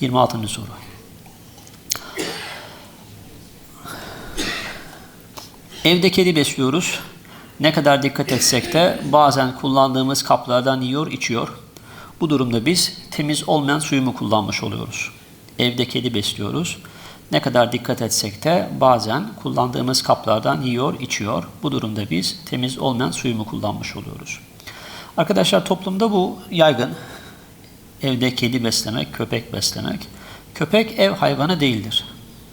26. soru. Evde kedi besliyoruz. Ne kadar dikkat etsek de bazen kullandığımız kaplardan yiyor, içiyor. Bu durumda biz temiz olmayan suyu mu kullanmış oluyoruz? Evde kedi besliyoruz. Ne kadar dikkat etsek de bazen kullandığımız kaplardan yiyor, içiyor. Bu durumda biz temiz olmayan suyu mu kullanmış oluyoruz? Arkadaşlar toplumda bu yaygın. Evde kedi beslemek, köpek beslemek. Köpek ev hayvanı değildir.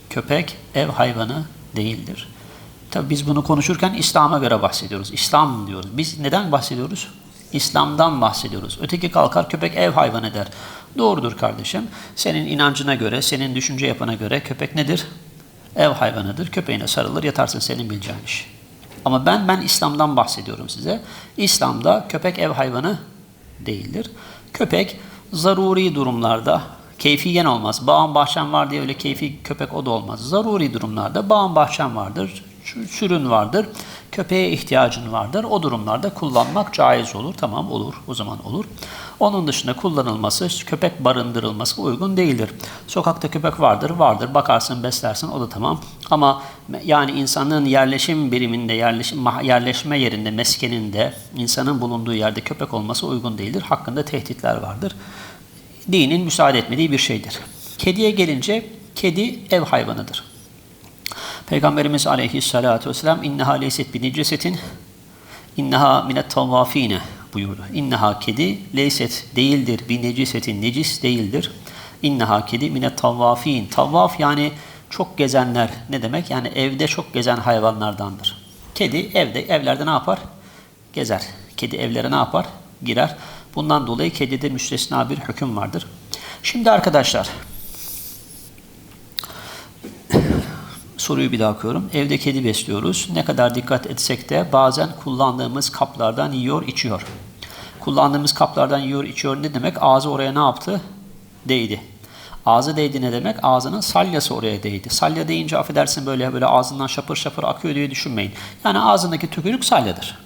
Köpek ev hayvanı değildir. Tabi biz bunu konuşurken İslam'a göre bahsediyoruz. İslam diyoruz. Biz neden bahsediyoruz? İslam'dan bahsediyoruz. Öteki kalkar köpek ev hayvanı der. Doğrudur kardeşim. Senin inancına göre, senin düşünce yapına göre köpek nedir? Ev hayvanıdır. Köpeğine sarılır yatarsın senin bileceğin iş. Ama ben ben İslam'dan bahsediyorum size. İslam'da köpek ev hayvanı değildir. Köpek zaruri durumlarda keyfiyen olmaz. Bağım bahçem var diye öyle keyfi köpek o da olmaz. Zaruri durumlarda bağım bahçem vardır, sü- sürün vardır, köpeğe ihtiyacın vardır. O durumlarda kullanmak caiz olur. Tamam olur, o zaman olur. Onun dışında kullanılması, köpek barındırılması uygun değildir. Sokakta köpek vardır, vardır. Bakarsın, beslersin, o da tamam. Ama yani insanın yerleşim biriminde, yerleşim, yerleşme yerinde, meskeninde, insanın bulunduğu yerde köpek olması uygun değildir. Hakkında tehditler vardır. Dinin müsaade etmediği bir şeydir. Kediye gelince, kedi ev hayvanıdır. Peygamberimiz aleyhissalatu vesselam inneha leyset bi necesetin inneha minet tavafine buyurdu. İnneha kedi leyset değildir bi necisetin necis değildir. İnneha kedi minet tavafin. Tavaf yani çok gezenler ne demek? Yani evde çok gezen hayvanlardandır. Kedi evde evlerde ne yapar? Gezer. Kedi evlere ne yapar? Girer. Bundan dolayı kedide müstesna bir hüküm vardır. Şimdi arkadaşlar soruyu bir daha okuyorum. Evde kedi besliyoruz. Ne kadar dikkat etsek de bazen kullandığımız kaplardan yiyor, içiyor. Kullandığımız kaplardan yiyor, içiyor ne demek? Ağzı oraya ne yaptı? Değdi. Ağzı değdi ne demek? Ağzının salyası oraya değdi. Salya deyince affedersin böyle böyle ağzından şapır şapır akıyor diye düşünmeyin. Yani ağzındaki tükürük salyadır.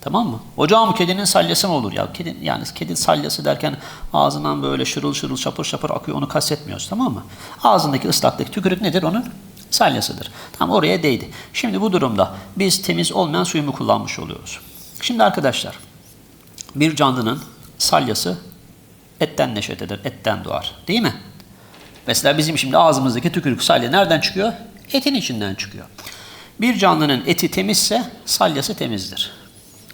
Tamam mı? Hocam kedinin salyası mı olur? Ya kedi, yani kedi salyası derken ağzından böyle şırıl şırıl şapır şapır akıyor onu kastetmiyoruz tamam mı? Ağzındaki ıslaklık tükürük nedir onun? Salyasıdır. Tam oraya değdi. Şimdi bu durumda biz temiz olmayan suyu mu kullanmış oluyoruz? Şimdi arkadaşlar bir canlının salyası etten neşet eder, etten doğar. Değil mi? Mesela bizim şimdi ağzımızdaki tükürük salya nereden çıkıyor? Etin içinden çıkıyor. Bir canlının eti temizse salyası temizdir.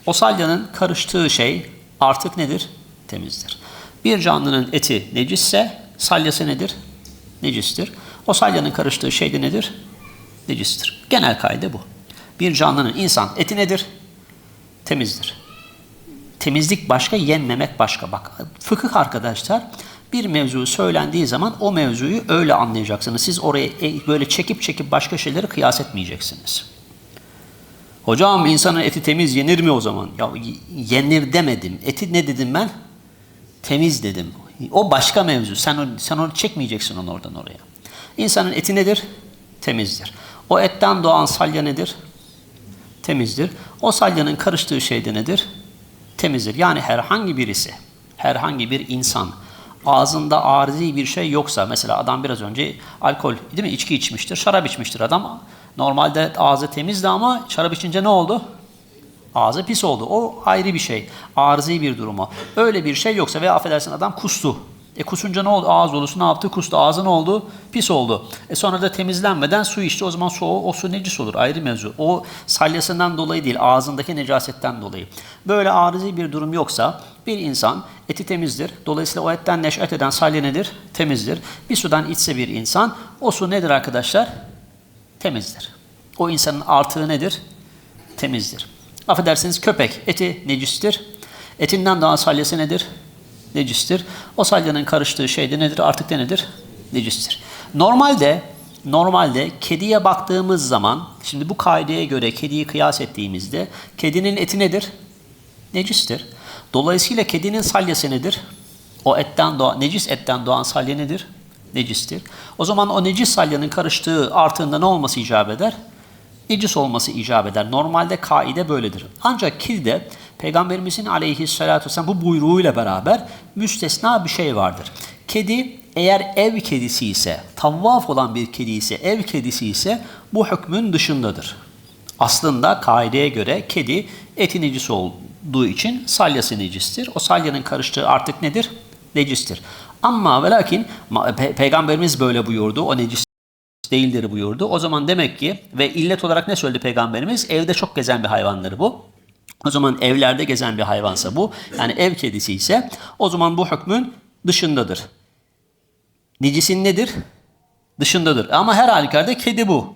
O salyanın karıştığı şey artık nedir? Temizdir. Bir canlının eti necisse salyası nedir? Necistir. O salyanın karıştığı şey de nedir? Necistir. Genel kaide bu. Bir canlının insan eti nedir? Temizdir. Temizlik başka, yenmemek başka. Bak fıkıh arkadaşlar bir mevzu söylendiği zaman o mevzuyu öyle anlayacaksınız. Siz oraya e, böyle çekip çekip başka şeyleri kıyas etmeyeceksiniz. Hocam insanın eti temiz yenir mi o zaman? Ya yenir demedim. Eti ne dedim ben? Temiz dedim. O başka mevzu. Sen sen onu çekmeyeceksin onu oradan oraya. İnsanın eti nedir? Temizdir. O etten doğan salya nedir? Temizdir. O salyanın karıştığı şey de nedir? Temizdir. Yani herhangi birisi, herhangi bir insan ağzında arızi bir şey yoksa mesela adam biraz önce alkol değil mi içki içmiştir, şarap içmiştir adam. Normalde ağzı temizdi ama şarap içince ne oldu? Ağzı pis oldu. O ayrı bir şey. Arızi bir durumu. Öyle bir şey yoksa veya affedersin adam kustu. E kusunca ne oldu? Ağız dolusu ne yaptı? Kustu. Ağzı ne oldu? Pis oldu. E sonra da temizlenmeden su içti. O zaman su, o su necis olur. Ayrı mevzu. O salyasından dolayı değil. Ağzındaki necasetten dolayı. Böyle arızi bir durum yoksa bir insan eti temizdir. Dolayısıyla o etten neşet eden salya nedir? Temizdir. Bir sudan içse bir insan o su nedir arkadaşlar? Temizdir. O insanın artığı nedir? Temizdir. Affedersiniz köpek eti necistir. Etinden daha salyası nedir? Necistir. O salyanın karıştığı şey de nedir? Artık de nedir? Necistir. Normalde normalde kediye baktığımız zaman şimdi bu kaideye göre kediyi kıyas ettiğimizde kedinin eti nedir? Necistir. Dolayısıyla kedinin salyası nedir? O etten doğan, necis etten doğan salya nedir? Necistir. O zaman o necis salyanın karıştığı artığında ne olması icap eder? Necis olması icap eder. Normalde kaide böyledir. Ancak kilde Peygamberimizin aleyhissalatü vesselam bu buyruğuyla beraber müstesna bir şey vardır. Kedi eğer ev kedisi ise, tavvaf olan bir kedi ise, ev kedisi ise bu hükmün dışındadır. Aslında kaideye göre kedi eti necis olduğu için salyası necistir. O salyanın karıştığı artık nedir? Necistir. Ama ve lakin peygamberimiz böyle buyurdu. O necis değildir buyurdu. O zaman demek ki ve illet olarak ne söyledi peygamberimiz? Evde çok gezen bir hayvandır bu. O zaman evlerde gezen bir hayvansa bu, yani ev kedisi ise o zaman bu hükmün dışındadır. Necisin nedir? Dışındadır. Ama her halükarda kedi bu.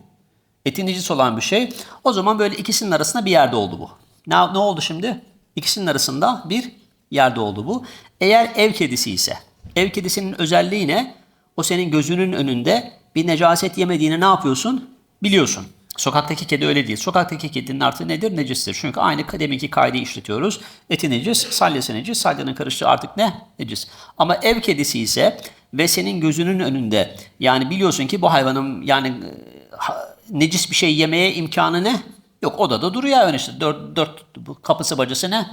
Eti necis olan bir şey. O zaman böyle ikisinin arasında bir yerde oldu bu. Ne, ne oldu şimdi? İkisinin arasında bir yerde oldu bu. Eğer ev kedisi ise, ev kedisinin özelliği ne? O senin gözünün önünde bir necaset yemediğini ne yapıyorsun? Biliyorsun. Sokaktaki kedi öyle değil. Sokaktaki kedinin artığı nedir? Necistir. Çünkü aynı deminki kaydı işletiyoruz. Eti necis, salyası necis, salyanın karıştığı artık ne? Necis. Ama ev kedisi ise ve senin gözünün önünde yani biliyorsun ki bu hayvanın yani e, necis bir şey yemeye imkanı ne? Yok odada duruyor yani işte. Dört, dört kapısı bacası ne?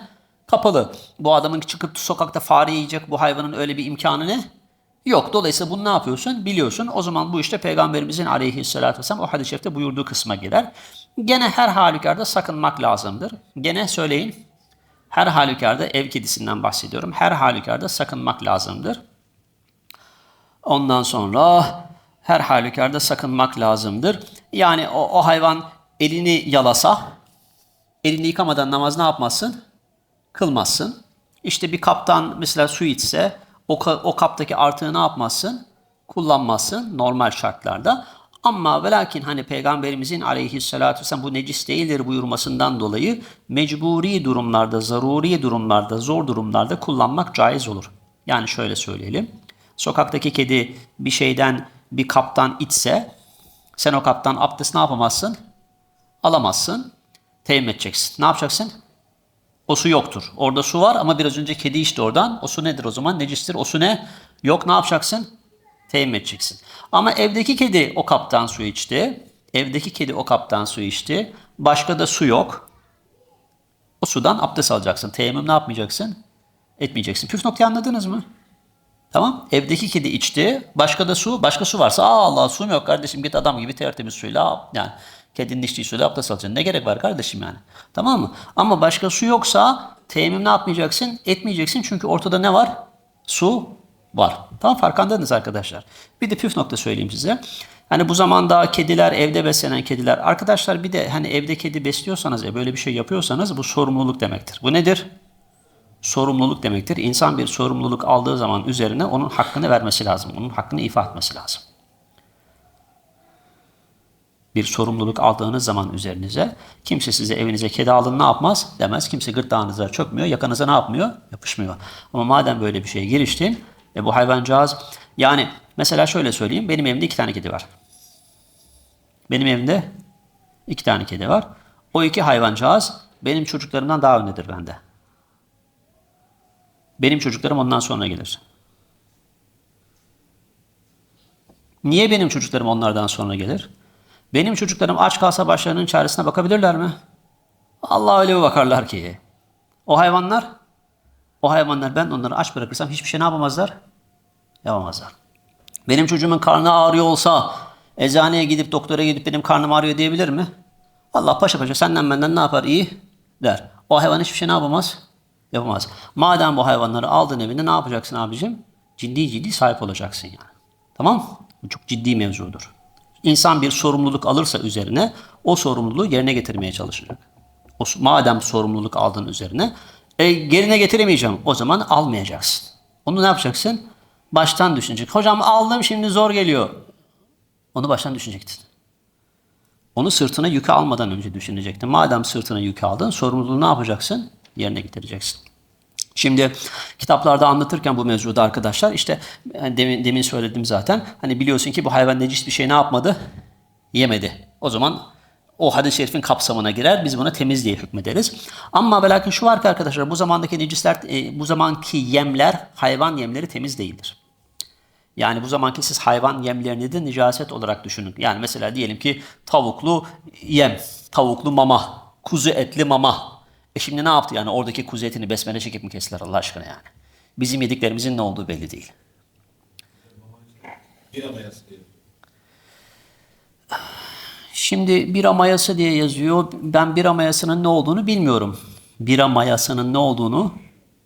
Kapalı. Bu adamın çıkıp sokakta fare yiyecek bu hayvanın öyle bir imkanı ne? Yok. Dolayısıyla bunu ne yapıyorsun? Biliyorsun. O zaman bu işte Peygamberimizin aleyhissalatü vesselam o hadis-i şerifte buyurduğu kısma girer. Gene her halükarda sakınmak lazımdır. Gene söyleyin. Her halükarda ev kedisinden bahsediyorum. Her halükarda sakınmak lazımdır. Ondan sonra her halükarda sakınmak lazımdır. Yani o, o hayvan elini yalasa, elini yıkamadan namaz ne yapmazsın? Kılmazsın. İşte bir kaptan mesela su içse o, o kaptaki artığı ne yapmazsın? Kullanmazsın normal şartlarda. Ama ve lakin hani Peygamberimizin aleyhissalatü vesselam bu necis değildir buyurmasından dolayı mecburi durumlarda, zaruri durumlarda, zor durumlarda kullanmak caiz olur. Yani şöyle söyleyelim. Sokaktaki kedi bir şeyden bir kaptan içse sen o kaptan abdest ne yapamazsın? Alamazsın. Teyemmüm edeceksin. Ne yapacaksın? O su yoktur. Orada su var ama biraz önce kedi içti oradan. O su nedir o zaman? Necistir. O su ne? Yok ne yapacaksın? Teyemmüm edeceksin. Ama evdeki kedi o kaptan su içti. Evdeki kedi o kaptan su içti. Başka da su yok. O sudan abdest alacaksın. Teyemmüm ne yapmayacaksın? Etmeyeceksin. Püf noktayı anladınız mı? Tamam. Evdeki kedi içti. Başka da su. Başka su varsa aa Allah suyum yok kardeşim git adam gibi tertemiz suyla yani kedinin içtiği suyla abdest alacaksın. Ne gerek var kardeşim yani. Tamam mı? Ama başka su yoksa teyemmüm ne yapmayacaksın? Etmeyeceksin çünkü ortada ne var? Su var. Tamam farkındasınız arkadaşlar. Bir de püf nokta söyleyeyim size. Hani bu zamanda kediler evde beslenen kediler. Arkadaşlar bir de hani evde kedi besliyorsanız ya böyle bir şey yapıyorsanız bu sorumluluk demektir. Bu nedir? sorumluluk demektir. İnsan bir sorumluluk aldığı zaman üzerine onun hakkını vermesi lazım. Onun hakkını ifa etmesi lazım. Bir sorumluluk aldığınız zaman üzerinize kimse size evinize kedi alın ne yapmaz demez. Kimse gırtlağınıza çökmüyor, yakanıza ne yapmıyor? Yapışmıyor. Ama madem böyle bir şeye giriştin, e bu hayvancağız yani mesela şöyle söyleyeyim. Benim evimde iki tane kedi var. Benim evimde iki tane kedi var. O iki hayvancağız benim çocuklarımdan daha öndedir bende. Benim çocuklarım ondan sonra gelir. Niye benim çocuklarım onlardan sonra gelir? Benim çocuklarım aç kalsa başlarının çaresine bakabilirler mi? Allah öyle bir bakarlar ki. O hayvanlar, o hayvanlar ben onları aç bırakırsam hiçbir şey ne yapamazlar? Yapamazlar. Benim çocuğumun karnı ağrıyor olsa eczaneye gidip doktora gidip benim karnım ağrıyor diyebilir mi? Allah paşa paşa senden benden ne yapar iyi der. O hayvan hiçbir şey ne yapamaz? Yapamaz. Madem bu hayvanları aldın evine ne yapacaksın abicim? Ciddi ciddi sahip olacaksın yani. Tamam? Bu çok ciddi mevzudur. İnsan bir sorumluluk alırsa üzerine o sorumluluğu yerine getirmeye çalışacak. O, madem sorumluluk aldın üzerine e, yerine getiremeyeceğim o zaman almayacaksın. Onu ne yapacaksın? Baştan düşünecek. Hocam aldım şimdi zor geliyor. Onu baştan düşünecektin. Onu sırtına yükü almadan önce düşünecektin. Madem sırtına yükü aldın, sorumluluğu ne yapacaksın? Yerine getireceksin. Şimdi kitaplarda anlatırken bu mevzuda arkadaşlar işte yani demin, demin söyledim zaten. Hani biliyorsun ki bu hayvan necis bir şey ne yapmadı? Yemedi. O zaman o hadis-i şerifin kapsamına girer. Biz buna temiz diye hükmederiz. Ama ve lakin şu var ki arkadaşlar bu zamandaki necisler, e, bu zamanki yemler, hayvan yemleri temiz değildir. Yani bu zamanki siz hayvan yemlerini de nicaset olarak düşünün. Yani mesela diyelim ki tavuklu yem, tavuklu mama, kuzu etli mama. E şimdi ne yaptı yani oradaki kuzu etini besmele çekip mi kestiler Allah aşkına yani? Bizim yediklerimizin ne olduğu belli değil. Bir amayası diyor. Şimdi bira mayası diye yazıyor. Ben bira mayasının ne olduğunu bilmiyorum. Bira mayasının ne olduğunu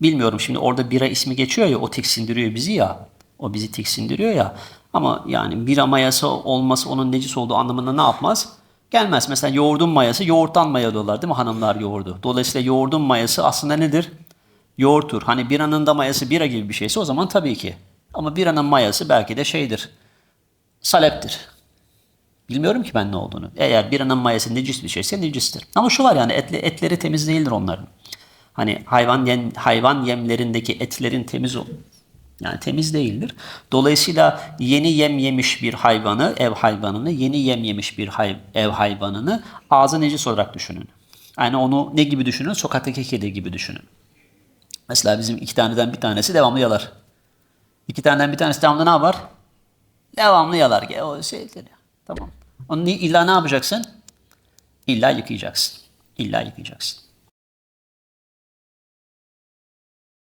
bilmiyorum. Şimdi orada bira ismi geçiyor ya o tiksindiriyor bizi ya. O bizi tiksindiriyor ya. Ama yani bira mayası olması onun necis olduğu anlamına ne yapmaz? Gelmez. Mesela yoğurdun mayası yoğurttan maya diyorlar değil mi hanımlar yoğurdu. Dolayısıyla yoğurdun mayası aslında nedir? Yoğurttur. Hani biranın da mayası bira gibi bir şeyse o zaman tabii ki. Ama biranın mayası belki de şeydir. Saleptir. Bilmiyorum ki ben ne olduğunu. Eğer biranın mayası necis bir şeyse necistir. Ama şu var yani etli, etleri temiz değildir onların. Hani hayvan yem, hayvan yemlerindeki etlerin temiz. Yani temiz değildir. Dolayısıyla yeni yem yemiş bir hayvanı, ev hayvanını, yeni yem yemiş bir hay, ev hayvanını ağzı necis olarak düşünün. Yani onu ne gibi düşünün? Sokaktaki kedi gibi düşünün. Mesela bizim iki taneden bir tanesi devamlı yalar. İki taneden bir tanesi devamlı ne yapar? Devamlı yalar. O şeydir. Tamam. Onu illa ne yapacaksın? İlla yıkayacaksın. İlla yıkayacaksın.